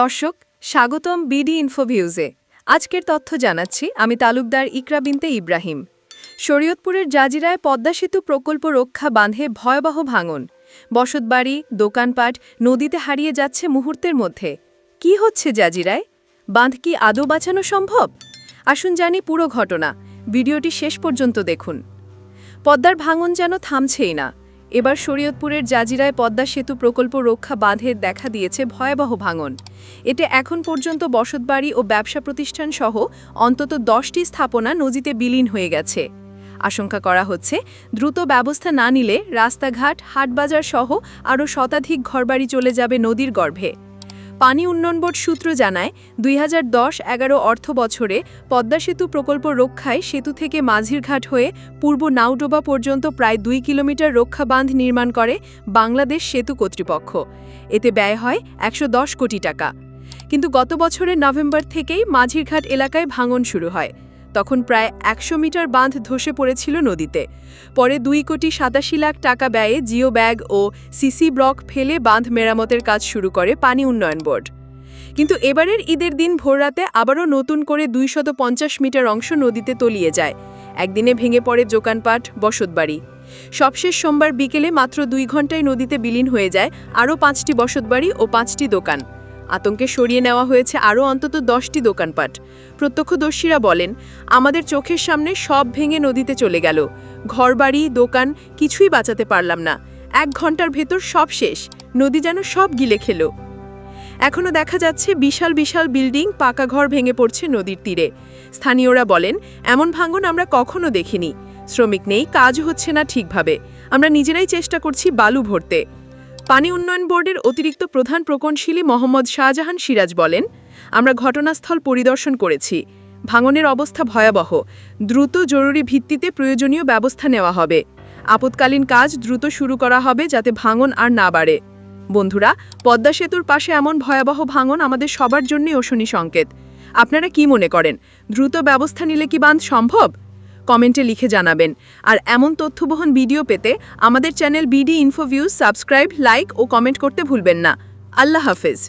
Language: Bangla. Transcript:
দর্শক, স্বাগতম বিডি ইনফোভিউজে আজকের তথ্য জানাচ্ছি, আমি তালুকদার ইকরা বিনতে ইব্রাহিম। শরীয়তপুরের জাজিরায় পদ্মা সেতু প্রকল্প রক্ষা বাঁধে ভয়াবহ ভাঙন। বসতবাড়ি, দোকানপাট, নদীতে হারিয়ে যাচ্ছে মুহূর্তের মধ্যে। কি হচ্ছে জাজিরায়? বাঁধ কি আদৌ বাঁচানো সম্ভব? আসুন জানি পুরো ঘটনা। ভিডিওটি শেষ পর্যন্ত দেখুন। পদ্মার ভাঙন যেন থামছেই না। এবার শরীয়তপুরের জাজিরায় পদ্মা সেতু প্রকল্প রক্ষা বাঁধে দেখা দিয়েছে ভয়াবহ ভাঙন। এতে এখন পর্যন্ত বসতবাড়ি ও ব্যবসা প্রতিষ্ঠান সহ অন্তত দশটি স্থাপনা নদীতে বিলীন হয়ে গেছে। আশঙ্কা করা হচ্ছে, দ্রুত ব্যবস্থা না নিলে রাস্তাঘাট, হাটবাজার সহ আরও শতাধিক ঘরবাড়ি চলে যাবে নদীর গর্ভে। পানি উন্নয়ন বোর্ড সূত্র জানায়, দুই হাজার দশ এগারো অর্থ বছরে পদ্মা সেতু প্রকল্প রক্ষায় সেতু থেকে মাঝিরঘাট হয়ে পূর্ব নাউডোবা পর্যন্ত প্রায় দুই কিলোমিটার রক্ষা বাঁধ নির্মাণ করে বাংলাদেশ সেতু কর্তৃপক্ষ। এতে ব্যয় হয় একশো দশ কোটি টাকা। কিন্তু গত বছরের নভেম্বর থেকেই মাঝিরঘাট এলাকায় ভাঙন শুরু হয়। তখন প্রায় একশো মিটার বাঁধ ধসে পড়েছিল নদীতে। পরে দুই কোটি সাতাশি লাখ টাকা ব্যয়ে জিও ব্যাগ ও সিসি ব্লক ফেলে বাঁধ মেরামতের কাজ শুরু করে পানি উন্নয়ন বোর্ড। কিন্তু এবারের ঈদের দিন ভোররাতে আবারও নতুন করে দুইশত মিটার অংশ নদীতে তলিয়ে যায়। একদিনে ভেঙে পড়ে দোকানপাট বসতবাড়ি। সবশেষ সোমবার বিকেলে মাত্র দুই ঘন্টায় নদীতে বিলীন হয়ে যায় আরও পাঁচটি বসতবাড়ি ও পাঁচটি দোকান। আতঙ্কে সরিয়ে নেওয়া হয়েছে আরও অন্তত দশটি দোকানপাট। প্রত্যক্ষদর্শীরা বলেন, আমাদের চোখের সামনে সব ভেঙে নদীতে চলে গেল। ঘরবাড়ি, দোকান, কিছুই বাঁচাতে পারলাম না। এক ঘণ্টার ভেতর সব শেষ। নদী যেন সব গিলে খেলো। এখনও দেখা যাচ্ছে বিশাল বিশাল বিল্ডিং পাকা ঘর ভেঙে পড়ছে নদীর তীরে। স্থানীয়রা বলেন, এমন ভাঙন আমরা কখনো দেখিনি। শ্রমিক নেই কাজ হচ্ছে না ঠিকভাবে। আমরা নিজেরাই চেষ্টা করছি বালু ভরতে। পানি উন্নয়ন বোর্ডের অতিরিক্ত প্রধান প্রকৌশলী মোহাম্মদ শাহজাহান সিরাজ বলেন, আমরা ঘটনাস্থল পরিদর্শন করেছি। ভাঙনের অবস্থা ভয়াবহ। দ্রুত জরুরি ভিত্তিতে প্রয়োজনীয় ব্যবস্থা নেওয়া হবে। আপৎকালীন কাজ দ্রুত শুরু করা হবে যাতে ভাঙন আর না বাড়ে। বন্ধুরা, পদ্মা সেতুর পাশে এমন ভয়াবহ ভাঙন আমাদের সবার জন্যই অশনি সংকেত। আপনারা কি মনে করেন? দ্রুত ব্যবস্থা নিলে কি বাঁধ সম্ভব? কমেন্টে লিখে জানাবেন। আর এমন তথ্যবহন ভিডিও পেতে আমাদের channel BD Infoviews subscribe, like ও কমেন্ট করতে ভুলবেন না। আল্লাহ হাফেজ।